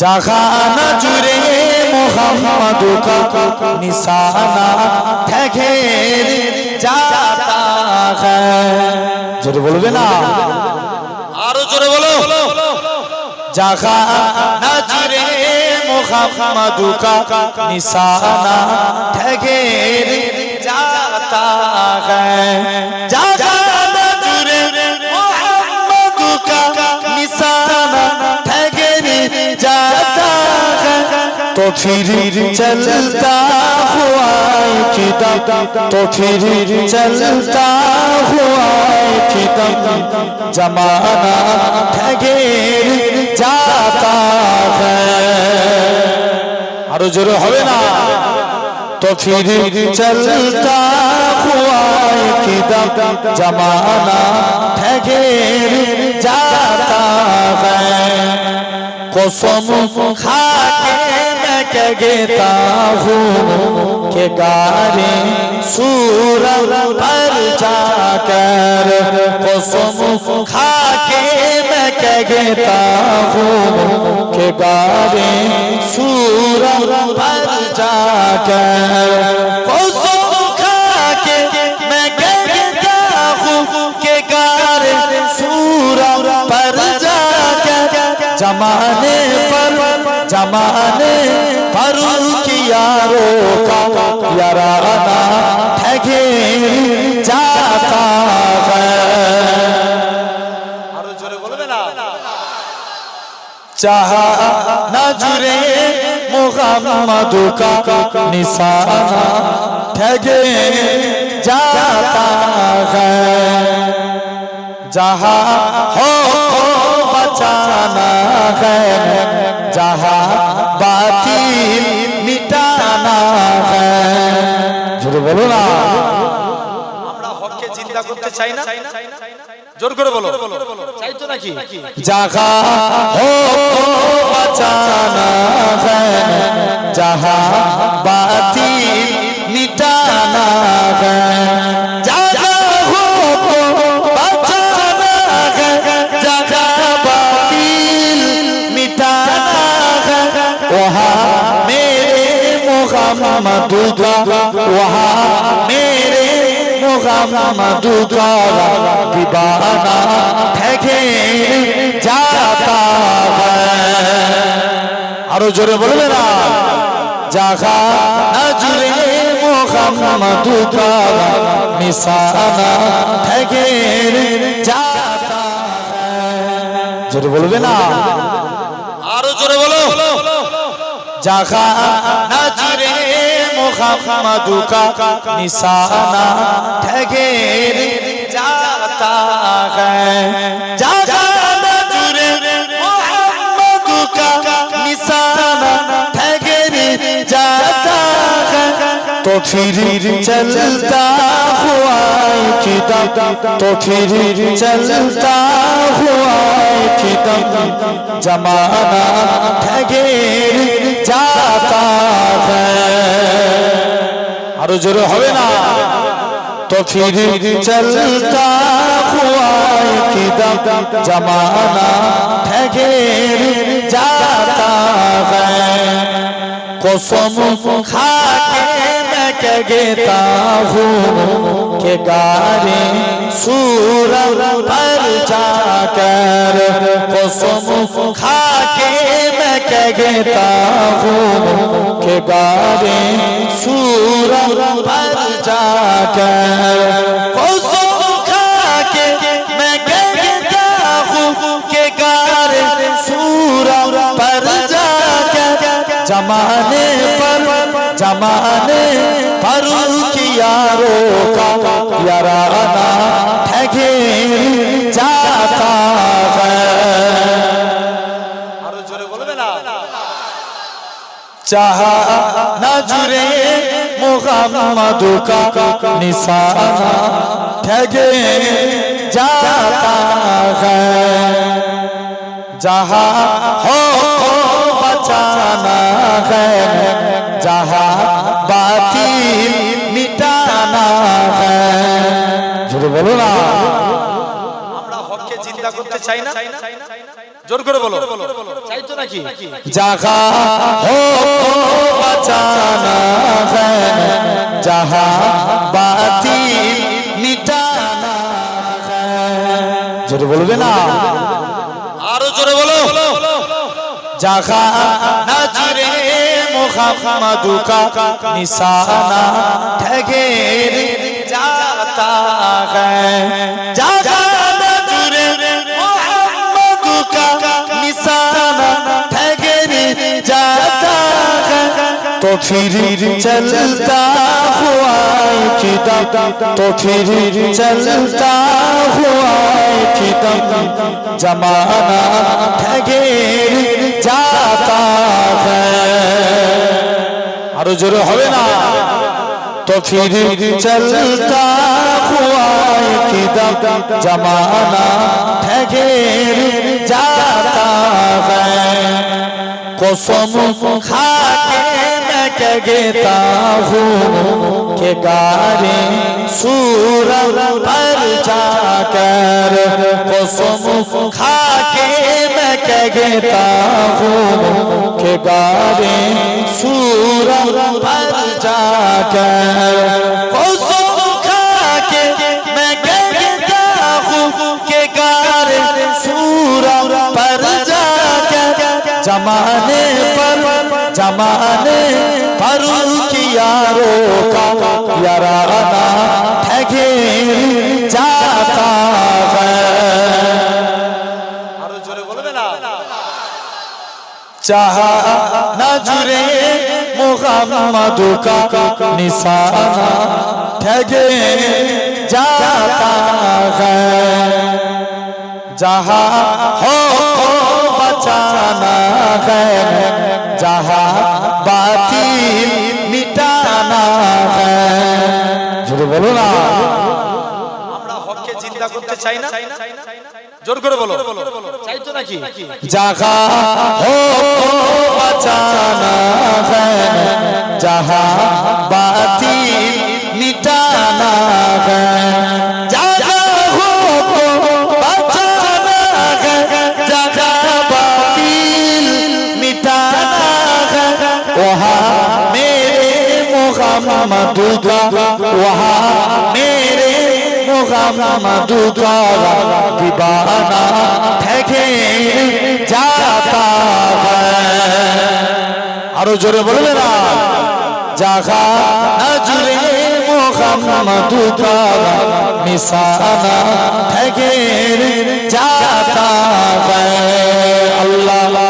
জাহানা জুড়ে মোহাম্মদ নিশানা ঠেকের যাতা জোরে বলবে না? আরও জোরে বলো। জাহানা জুড়ে মোহাম্মদ নিশানা ঠেকের যাতা জাহানা জুড়ে মোহাম্মদ নিশানা तो फिर चलता हुआ किदम तो फिर चलता हुआ किदम जमाना ठगेर जाता है আরো জোরে হবে না তো ফির চলতা হুয়া কিদম জমানা ঠগের जाता है कसम खा के کہتا ہوں کہ گارے سورا پر جا کر قسم کھا کے میں کہتا ہوں کہ گارے سورا پر جا کر جمانے پر जमाने पर यारो का याराना ठगे जाता है আরো জোরে বলবে না चाहा नजरे मोहम्मद का निशाना ठगे जाता है जहाँ हो को बचाना है जहाँ बातिल मिटाना है জোরে বলো না আমরা হককে চিন্তা করতে চাই না জোর করে বলো চাই তো নাকি जहाँ हो को बचाना है जहाँ बातिल मोहम्मद का वहाँ मेरे मोहम्मद का दीवाना ठगे जाता है আরো জোরে বলবে না জাগা নজরে মোহাম্মদ কা নিশানা ঠগে যাতা है জোরে বলবে না আরো জোরে বলো জাগা নজরে محمد کا نشانہ ٹھگیر جاتا ہے۔ جا तो फिर चलता हुआ किदम तो फिर चलता हुआ किदम जमाना ठगर जाता है আরো জোরে হবে না तो फिर चलता हुआ किदम जमाना ठगेर जाता है कसम खा के کہتا ہوں کہ گارے سور پر جا کر قسم کھا کے میں کہتا ہوں کہ گارے سور پر جا کر का याराना ठगे जाता है আরো জোরে বলবে না चाहा नजरे मोहम्मद का निशाना ठगे जाता है जहाँ हो को बचाना है जहाँ বলো না। আমরা হককে চিন্তা করতে চাই না। জোর করে বলো। নাকি? হক বাঁচানা হ্যায় জাহা মিটানা জোরে বলবে না। আরও জোরে বলো। জাগা না জুড়ে মোহাম্মদুকা নিশানা ঠেগের रास्ता है जागाना जुरे मोहम्मद का निशाना ठगरी जाता है तो फिर चलता हुआ किदम तो फिर चलता हुआ किदम जमाना ठगेर जाता है और जरूर होवे ना तो फिर चलता हुआए कि दब जमाना ठगेर जाता है कसम खाके मैं कहता हूँ के गारे सूर पर जाकर कसम खाके मैं कहता हूँ के गारे सूर पर जाकर कसम جمانے پر جمانے پر کی یاروں کا یارانہ ٹھگے جاتا ہے۔ چاہا نہ جرے محمد کا نسانہ ٹھگے جاتا ہے۔ جہاں ہو है जहाँ बातिल मिटाना है জোরে বলো না আমরা হককে চিন্তা করতে চাই না জোর করে বলো চাই তো নাকি जहाँ हो को बचाना है जहाँ मुहम्मद का वहाँ मेरे मुहम्मद का दीवाना ठगे जाता है আরো জোরে বলবে না জাগা নজরে মোহাম্মদ কা নিশানা ঠগের जाता है अल्लाह